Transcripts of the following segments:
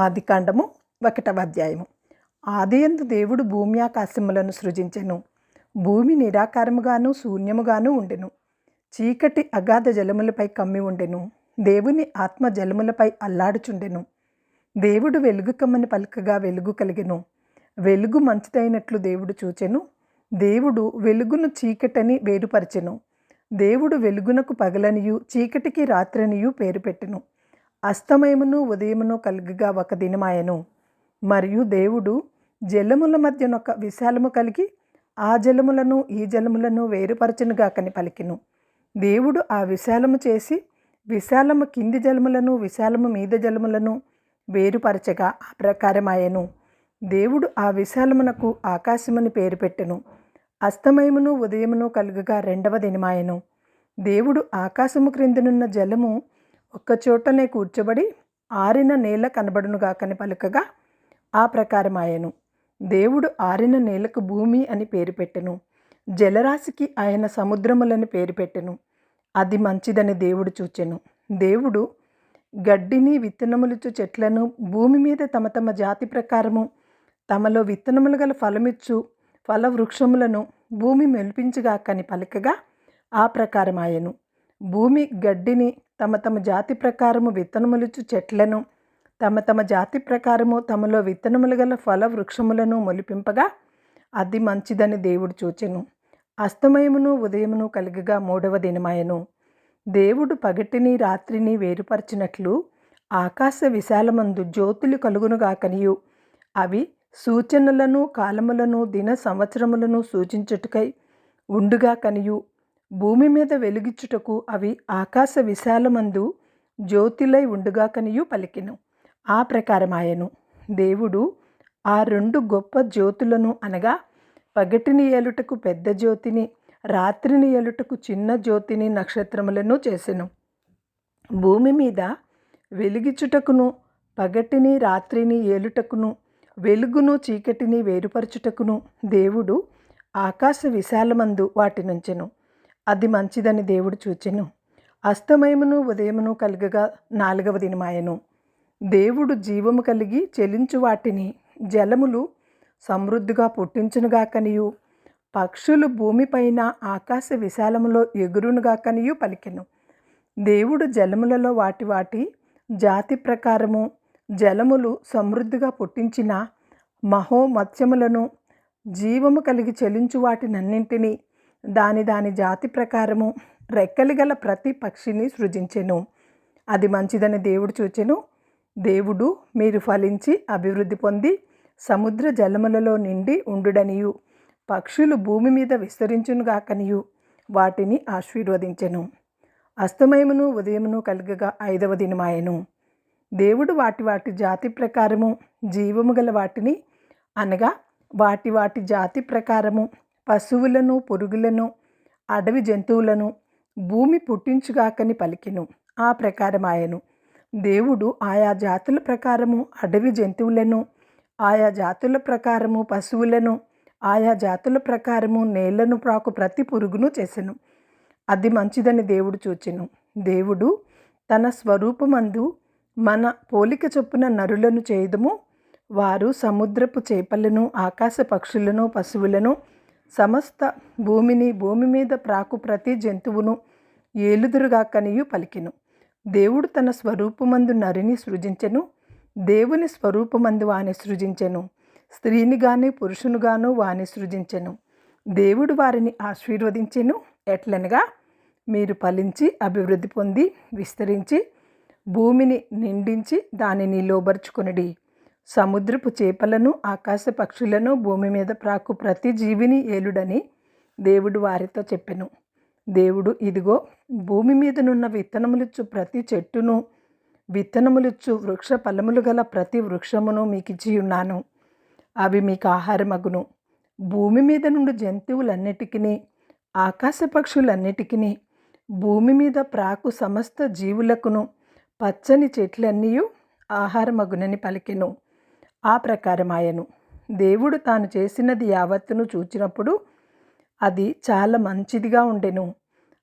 ఆదికాండము ఒకటవ అధ్యాయము. ఆదియందు దేవుడు భూమి ఆకాశములను సృజించెను. భూమి నిరాకారముగాను శూన్యముగాను ఉండెను. చీకటి అగాధ జలములపై కమ్మి ఉండెను. దేవుని ఆత్మ జలములపై అల్లాడుచుండెను. దేవుడు వెలుగు కమ్మని పలుకగా వెలుగు కలిగెను. వెలుగు మంచిదైనట్లు దేవుడు చూచెను. దేవుడు వెలుగును చీకటని వేరుపరచెను. దేవుడు వెలుగునకు పగలనియు చీకటికి రాత్రనియు పేరు పెట్టెను. అస్తమయమును ఉదయమును కలిగిగా ఒక దినమాయను. మరియు దేవుడు జలముల మధ్యనొక విశాలము కలిగి ఆ జలములను ఈ జలములను వేరుపరచనుగా కని దేవుడు ఆ విశాలము చేసి విశాలము కింది జలములను విశాలము మీద జలములను వేరుపరచగా ఆ ప్రకారమాయను. దేవుడు ఆ విశాలమునకు ఆకాశమని పేరు పెట్టెను. అస్తమయమును ఉదయమును కలుగగా రెండవ దినమాయను. దేవుడు ఆకాశము క్రిందనున్న జలము ఒక్కచోటనే కూర్చోబడి ఆరిన నేల కనబడునుగా కని పలుకగా ఆ ప్రకారమాయను. దేవుడు ఆరిన నేలకు భూమి అని పేరు పెట్టెను. జలరాశికి ఆయన సముద్రములని పేరు పెట్టెను. అది మంచిదని దేవుడు చూచెను. దేవుడు గడ్డిని విత్తనములుచు చెట్లను భూమి మీద తమ తమ జాతి ప్రకారము తమలో విత్తనములు గల ఫలమిచ్చు ఫల వృక్షములను భూమి మెలిపించుగాకని కని ఆ ప్రకారమాయను. భూమి గడ్డిని తమ తమ జాతి ప్రకారము విత్తనములుచు చెట్లను తమ తమ జాతి ప్రకారము తమలో విత్తనములు గల ఫల వృక్షములను మొలిపింపగా అది మంచిదని దేవుడు చూచెను. అస్తమయమును ఉదయమును కలిగగా మూడవ దినమాయను. దేవుడు పగటిని రాత్రిని వేరుపరచినట్లు ఆకాశ విశాలమందు జ్యోతులు కలుగునుగాకనియు. అవి సూచనలను కాలములను దిన సంవత్సరములను సూచించుటకై ఉండుగా కనియు భూమి మీద వెలుగిచ్చుటకు అవి ఆకాశ విశాలమందు జ్యోతిలై ఉండుగాకనియు పలికెను. ఆ ప్రకారమాయను. దేవుడు ఆ రెండు గొప్ప జ్యోతులను అనగా పగటిని ఏలుటకు పెద్ద జ్యోతిని రాత్రిని ఏలుటకు చిన్న జ్యోతిని నక్షత్రములను చేసెను. భూమి మీద వెలిగిచుటకును పగటిని రాత్రిని ఏలుటకును వెలుగును చీకటిని వేరుపరచుటకును దేవుడు ఆకాశ విశాలమందు వాటి నుంచెను. అది మంచిదని దేవుడు చూచెను. అస్తమయమును ఉదయమును కలుగగా నాలుగవ దినమాయను. దేవుడు జీవము కలిగి చెలించు వాటిని జలములు సమృద్ధిగా పుట్టించునుగాకనియు పక్షులు భూమిపైన ఆకాశ విశాలములో ఎగురునుగాకనియు పలికెను. దేవుడు జలములలో వాటి వాటి జాతి ప్రకారము జలములు సమృద్ధిగా పుట్టించిన మహోమత్స్యములను జీవము కలిగి చెలించు వాటినన్నింటినీ దాని దాని జాతి ప్రకారము రెక్కలు గల ప్రతి పక్షిని సృజించెను. అది మంచిదని దేవుడు చూచెను. దేవుడు మీరు ఫలించి అభివృద్ధి పొంది సముద్ర జలములలో నిండి ఉండుడనియు. పక్షులు భూమి మీద విస్తరించునుగాకనియు వాటిని ఆశీర్వదించెను. అస్తమయమును ఉదయమును కలిగగా ఐదవ దినమాయను. దేవుడు వాటి వాటి జాతి ప్రకారము జీవము గల వాటిని అనగా వాటి వాటి జాతి ప్రకారము పశువులను పురుగులను అడవి జంతువులను భూమి పుట్టించుగాకని పలికెను. ఆ ప్రకారమాయను దేవుడు ఆయా జాతుల ప్రకారము అడవి జంతువులను ఆయా జాతుల ప్రకారము పశువులను ఆయా జాతుల ప్రకారము నేలను ప్రాకు ప్రతి పురుగును చేసెను. అది మంచిదని దేవుడు చూచెను. దేవుడు తన స్వరూపమందు మన పోలిక చొప్పున నరులను చేయదము. వారు సముద్రపు చేపలను ఆకాశ పక్షులను పశువులను సమస్త భూమిని భూమి మీద ప్రాకు ప్రతి జంతువును ఏలుదురుగా కనియు పలికెను. దేవుడు తన స్వరూపమందు నరిని సృజించెను దేవుని స్వరూపమందు వాని సృజించెను స్త్రీని గాని పురుషునుగాను వాని సృజించెను. దేవుడు వారిని ఆశీర్వదించెను ఎట్లనగా మీరు ఫలించి అభివృద్ధి పొంది విస్తరించి భూమిని నిండించి దానిని లోబరుచుకొనిడి. సముద్రపు చేపలను ఆకాశ పక్షులను భూమి మీద ప్రాకు ప్రతి జీవిని ఏలుడని దేవుడు వారితో చెప్పెను. దేవుడు ఇదిగో భూమి మీదనున్న విత్తనములిచ్చు ప్రతి చెట్టును విత్తనములిచ్చు వృక్ష ఫలములు గల ప్రతి వృక్షమును మీకు ఇచ్చి ఉన్నాను అవి మీకు ఆహారమగును భూమి మీద నుండి జంతువులన్నిటికీ ఆకాశ పక్షులన్నిటికీ భూమి మీద ప్రాకు సమస్త జీవులకును పచ్చని చెట్లన్నీ ఆహారమగునని పలికెను. ఆ ప్రకారమాయను. దేవుడు తాను చేసినది యావత్తును చూచినప్పుడు అది చాలా మంచిదిగా ఉండెను.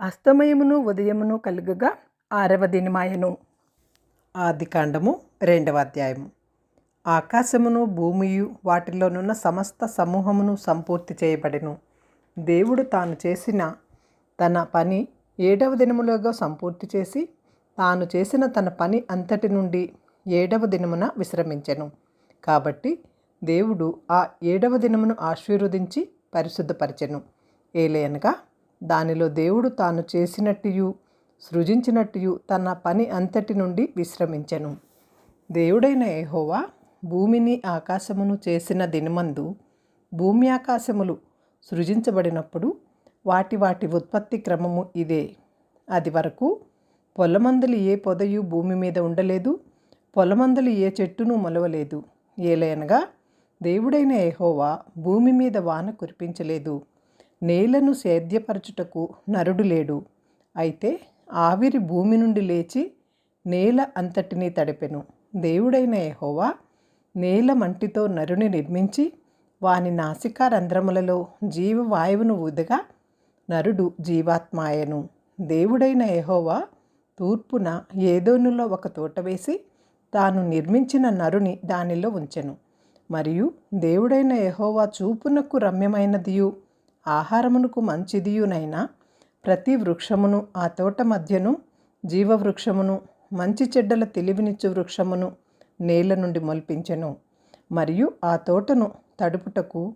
అస్తమయమును ఉదయమును కలుగగా ఆరవ దినమాయను. ఆదికాండము రెండవ అధ్యాయము. ఆకాశమును భూమియు వాటిలోనున్న సమస్త సమూహమును సంపూర్తి చేయబడెను. దేవుడు తాను చేసిన తన పని ఏడవ దినములోగా సంపూర్తి చేసి తాను చేసిన తన పని అంతటి నుండి ఏడవ దినమున విశ్రమించెను. కాబట్టి దేవుడు ఆ ఏడవ దినమును ఆశీర్వదించి పరిశుద్ధపరచెను. ఏలయనగా దానిలో దేవుడు తాను చేసినట్టుయు సృజించినట్టుయు తన పని అంతటి నుండి విశ్రమించెను. దేవుడైన ఏహోవా భూమిని ఆకాశమును చేసిన దినమందు భూమి ఆకాశములు సృజించబడినప్పుడు వాటి వాటి ఉత్పత్తి క్రమము ఇదే. అది వరకు పొలమందులు ఏ పొదయు భూమి మీద ఉండలేదు పొలమందులు ఏ చెట్టును మొలవలేదు. ఏలయనగా దేవుడైన ఎహోవా భూమి మీద వాన కురిపించలేదు. నేలను సేద్యపరచుటకు నరుడు లేడు. అయితే ఆవిరి భూమి నుండి లేచి నేల అంతటినీ తడిపెను. దేవుడైన ఎహోవా నేల మంటితో నరుని నిర్మించి వాని నాసికా రంధ్రములలో జీవవాయువును ఊదగా నరుడు జీవాత్మాయను. దేవుడైన ఎహోవా తూర్పున ఏదోనులో ఒక తోట వేసి తాను నిర్మించిన నరుని దానిలో ఉంచెను. మరియు దేవుడైన యహోవా చూపునకు రమ్యమైనదియు ఆహారమునకు మంచిదియునైన ప్రతి వృక్షమును ఆ తోట మధ్యను జీవవృక్షమును మంచి చెడ్డల తెలివినిచ్చు వృక్షమును నేల నుండి మొల్పించెను. మరియు ఆ తోటను తడుపుటకు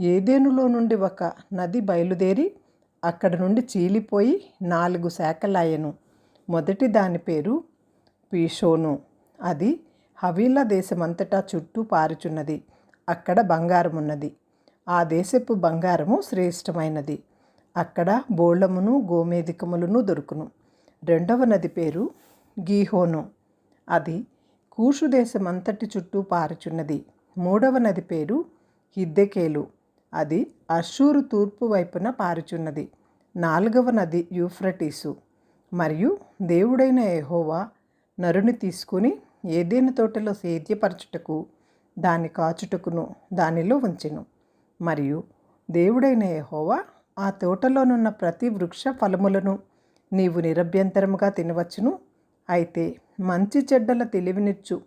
ఏదేనులో నుండి ఒక నది బయలుదేరి అక్కడ నుండి చీలిపోయి నాలుగు శాఖలాయను. మొదటి దాని పేరు పీషోను. అది హవీలా దేశమంతటా చుట్టూ పారుచున్నది. అక్కడ బంగారం ఉన్నది ఆ దేశపు బంగారము శ్రేష్టమైనది. అక్కడ బోళ్ళమును గోమేధికములను దొరుకును. రెండవ నది పేరు గీహోను. అది కూషు దేశమంతటి చుట్టూ పారుచున్నది. మూడవ నది పేరు హిద్దెకేలు. అది అషూరు తూర్పు వైపున పారుచున్నది. నాలుగవ నది యూఫ్రటీసు. మరియు దేవుడైన ఎహోవా నరుని తీసుకుని ఏదేని తోటలో సేద్యపరచుటకు దాని కాచుటకును దానిలో ఉంచెను. మరియు దేవుడైన యహోవా ఆ తోటలోనున్న ప్రతి వృక్ష ఫలములను నీవు నిరభ్యంతరముగా తినవచ్చును. అయితే మంచి చెడ్డల తెలివినిచ్చు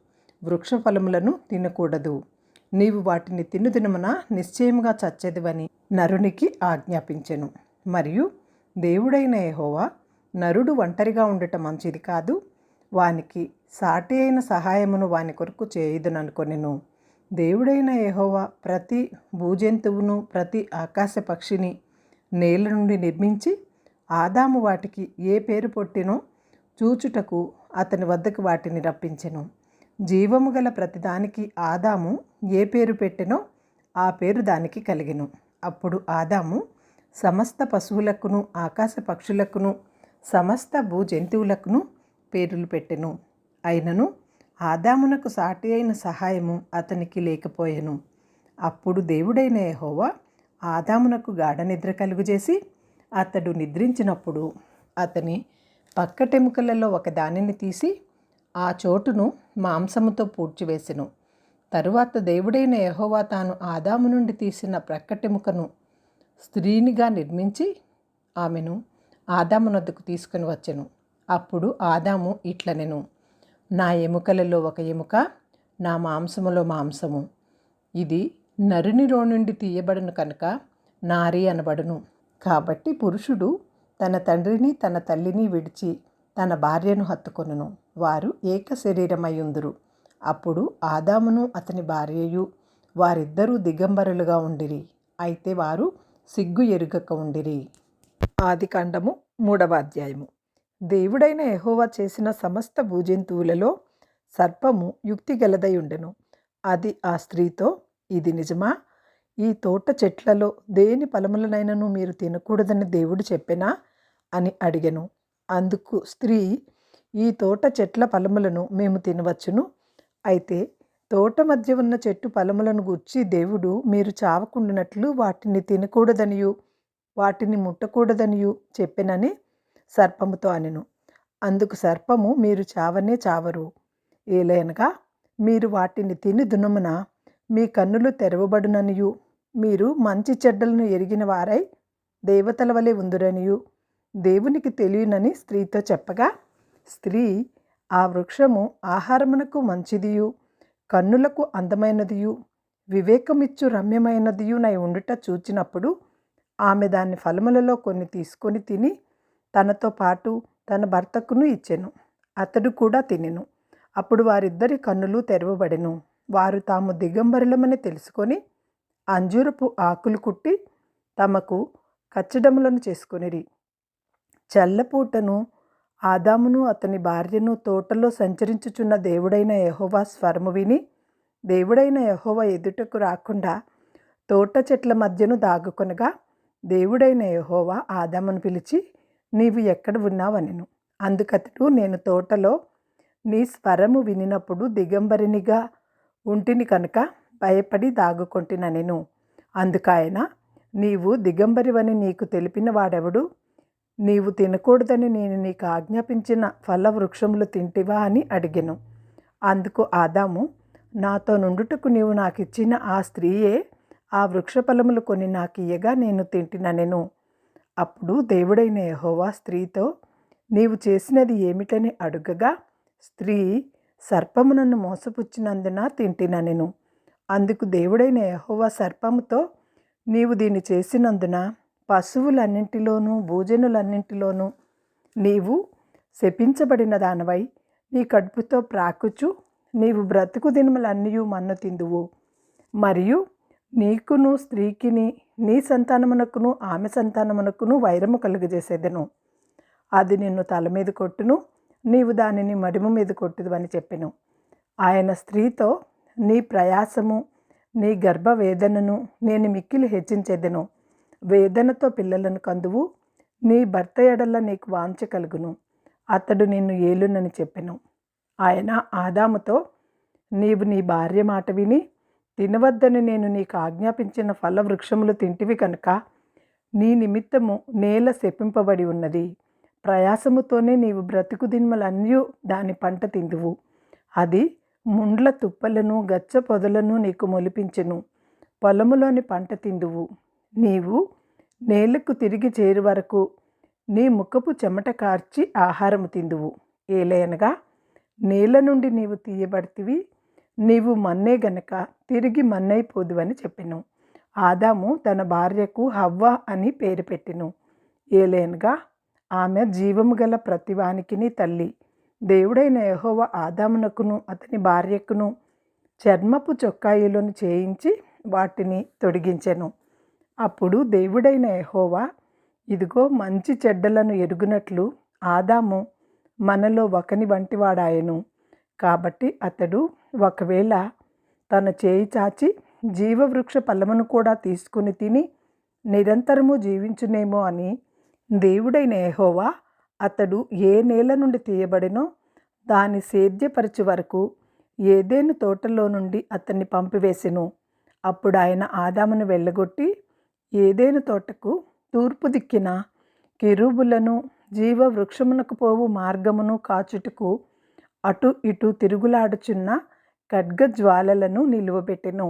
వృక్ష ఫలములను తినకూడదు. నీవు వాటిని తినుదినమున నిశ్చయముగా చచ్చేదివని నరునికి ఆజ్ఞాపించెను. మరియు దేవుడైన యహోవా నరుడు ఒంటరిగా ఉండటం మంచిది కాదు. వానికి సాటి అయిన సహాయమును వాని కొరకు చేయుదుననుకొనెను దేవుడైన యహోవా ప్రతి భూజంతువును ప్రతి ఆకాశ పక్షిని నేల నుండి నిర్మించి ఆదాము వాటికి ఏ పేరు పొట్టినో చూచుటకు అతని వద్దకు వాటిని రప్పించెను. జీవము గల ప్రతిదానికి ఆదాము ఏ పేరు పెట్టెనో ఆ పేరు దానికి కలిగెను. అప్పుడు ఆదాము సమస్త పశువులకును ఆకాశ పక్షులకును సమస్త భూజంతువులకును పేర్లు పెట్టెను. అయినను ఆదామునకు సాటి అయిన సహాయము అతనికి లేకపోయెను. అప్పుడు దేవుడైన యహోవా ఆదామునకు గాఢ నిద్ర కలుగజేసి అతడు నిద్రించినప్పుడు అతని పక్కటెముకలలో ఒక దానిని తీసి ఆ చోటును మాంసముతో పూడ్చివేసెను. తరువాత దేవుడైన యహోవా తాను ఆదాము నుండి తీసిన ప్రక్కటెముకను స్త్రీనిగా నిర్మించి ఆమెను ఆదామునొద్దకు తీసుకుని వచ్చెను. అప్పుడు ఆదాము ఇట్లనెను. నా ఎముకలలో ఒక ఎముక నా మాంసములో మాంసము. ఇది నరునిలో నుండి తీయబడును కనుక నారి అనబడును. కాబట్టి పురుషుడు తన తండ్రిని తన తల్లిని విడిచి తన భార్యను హత్తుకొనును. వారు ఏక శరీరమయ్యుందురు అప్పుడు ఆదామును అతని భార్యయు వారిద్దరూ దిగంబరులుగా ఉండిరి. అయితే వారు సిగ్గు ఎరుగక ఉండిరి. ఆది కాండము మూడవ అధ్యాయము. దేవుడైన ఎహోవా చేసిన సమస్త భూజంతువులలో సర్పము యుక్తి గలదై ఉండెను అది ఆ స్త్రీతో ఇది నిజమా? ఈ తోట చెట్లలో దేని ఫలములనైనను మీరు తినకూడదని దేవుడు చెప్పెనా అని అడిగెను. అందుకు స్త్రీ ఈ తోట చెట్ల ఫలములను మేము తినవచ్చును. అయితే తోట మధ్య ఉన్న చెట్టు ఫలములను గుర్చి దేవుడు మీరు చావకుండినట్లు వాటిని తినకూడదనియు వాటిని ముట్టకూడదనియు చెప్పెనని సర్పముతో అనెను. అందుకు సర్పము మీరు చావనే చావరు. ఏలయనగా మీరు వాటిని తిని దునమున మీ కన్నులు తెరవబడుననియు. మీరు మంచి చెడ్డలను ఎరిగిన వారై దేవతల వలె ఉందురనియు. దేవునికి తెలియనని స్త్రీతో చెప్పగా స్త్రీ ఆ వృక్షము ఆహారమునకు మంచిదియు కన్నులకు అందమైనదియు వివేకమిచ్చు రమ్యమైనదియునై ఉండుట చూచినప్పుడు ఆమె దాని ఫలములలో కొన్ని తీసుకొని తిని తనతో పాటు తన భర్తకును ఇచ్చెను. అతడు కూడా తినెను. అప్పుడు వారిద్దరి కన్నులు తెరవబడెను. వారు తాము దిగంబరులమని తెలుసుకొని అంజూరపు ఆకులు కుట్టి తమకు కచ్చడములను చేసుకొనిరి. చల్లపూటను ఆదామును అతని భార్యను తోటలో సంచరించుచున్న దేవుడైన యహోవా స్వరము విని దేవుడైన యహోవా ఎదుటకు రాకుండా తోట చెట్ల మధ్యను దాగుకొనగా దేవుడైన యహోవా ఆదామును పిలిచి నీవు ఎక్కడ ఉన్నావనెను అందుకతడు నేను తోటలో నీ స్వరము వినినప్పుడు దిగంబరినిగా ఉంటిని కనుక భయపడి దాగుకొంటినెను అందుకాయన నీవు దిగంబరివని నీకు తెలిపిన వాడెవడు? నీవు తినకూడదని నేను నీకు ఆజ్ఞాపించిన ఫల వృక్షములు తింటివా అని అడిగెను. అందుకు ఆదాము నాతో నుండుటకు నీవు నాకు ఇచ్చిన ఆ స్త్రీయే ఆ వృక్ష ఫలములు కొని నాకు ఇయ్యగా నేను. తింటిననెను అప్పుడు దేవుడైన యహోవా స్త్రీతో నీవు చేసినది ఏమిటని అడుగగా స్త్రీ సర్పము నన్ను మోసపుచ్చినందున తింటిననెను అందుకు దేవుడైన యహోవా సర్పముతో నీవు దీన్ని చేసినందున పశువులన్నింటిలోనూ భోజనులన్నింటిలోనూ నీవు శపించబడిన దానివై నీ కడుపుతో ప్రాకుచు నీవు బ్రతుకు దినములన్నీ మన్ను తిందువు. మరియు నీకును స్త్రీకిని నీ సంతానమునకును ఆమె సంతానమునకును వైరము కలుగజేసేదను. అది నిన్ను తల మీద కొట్టును నీవు దానిని మడిమ మీద కొట్టుదు అని చెప్పెను. ఆయన స్త్రీతో నీ ప్రయాసము నీ గర్భ వేదనను నేను మిక్కిలి హెచ్చించేదను. వేదనతో పిల్లలను కందువు నీ భర్త ఎడల నీకు వాంచ కలుగును. అతడు నిన్ను ఏలునని చెప్పెను. ఆయన ఆదాముతో నీవు నీ భార్య మాట విని తినవద్దని నేను నీకు ఆజ్ఞాపించిన ఫల వృక్షములు తింటివి కనుక నీ నిమిత్తము నేల శపింపబడి ఉన్నది. ప్రయాసముతోనే నీవు బ్రతుకు దిన్మలన్నీ దాని పంట తిందువు. అది ముండ్ల తుప్పలను గచ్చ పొదలను నీకు మొలిపించెను. పొలములోని పంట తిందువు. నీవు నేలకు తిరిగి చేరు వరకు నీ ముఖపు చెమట కార్చి ఆహారము తిందువు. ఏలయనగా నేల నుండి నీవు తీయబడితివి. నీవు మన్నే గనక తిరిగి మన్నైపోదువని చెప్పెను. ఆదాము తన భార్యకు హవ్వ అని పేరు పెట్టెను. ఏలేనగా ఆమె జీవము గల ప్రతివానికిని తల్లి. దేవుడైన యహోవ ఆదామునకును అతని భార్యకును చర్మపు చొక్కాయిలను చేయించి వాటిని తొడిగించెను. అప్పుడు దేవుడైన యహోవా ఇదిగో మంచి చెడ్డలను ఎరుగునట్లు ఆదాము మనలో ఒకని వంటివాడాయను. కాబట్టి అతడు ఒకవేళ తన చేయి చాచి జీవవృక్ష ఫలమును కూడా తీసుకుని తిని నిరంతరము జీవించునేమో అని దేవుడైన యహోవా అతడు ఏ నేల నుండి తీయబడినో దాని సేద్యపరచు వరకు ఏదేను తోటలో నుండి అతన్ని పంపివేసెను. అప్పుడు ఆయన ఆదామును వెళ్ళగొట్టి ఏదేను తోటకు తూర్పు దిక్కిన కిరుబులను జీవ వృక్షమునకు పోవు మార్గమును కాచుటకు అటు ఇటు తిరుగులాడుచున్న ఖడ్గ జ్వాలలను నిలువబెట్టెను.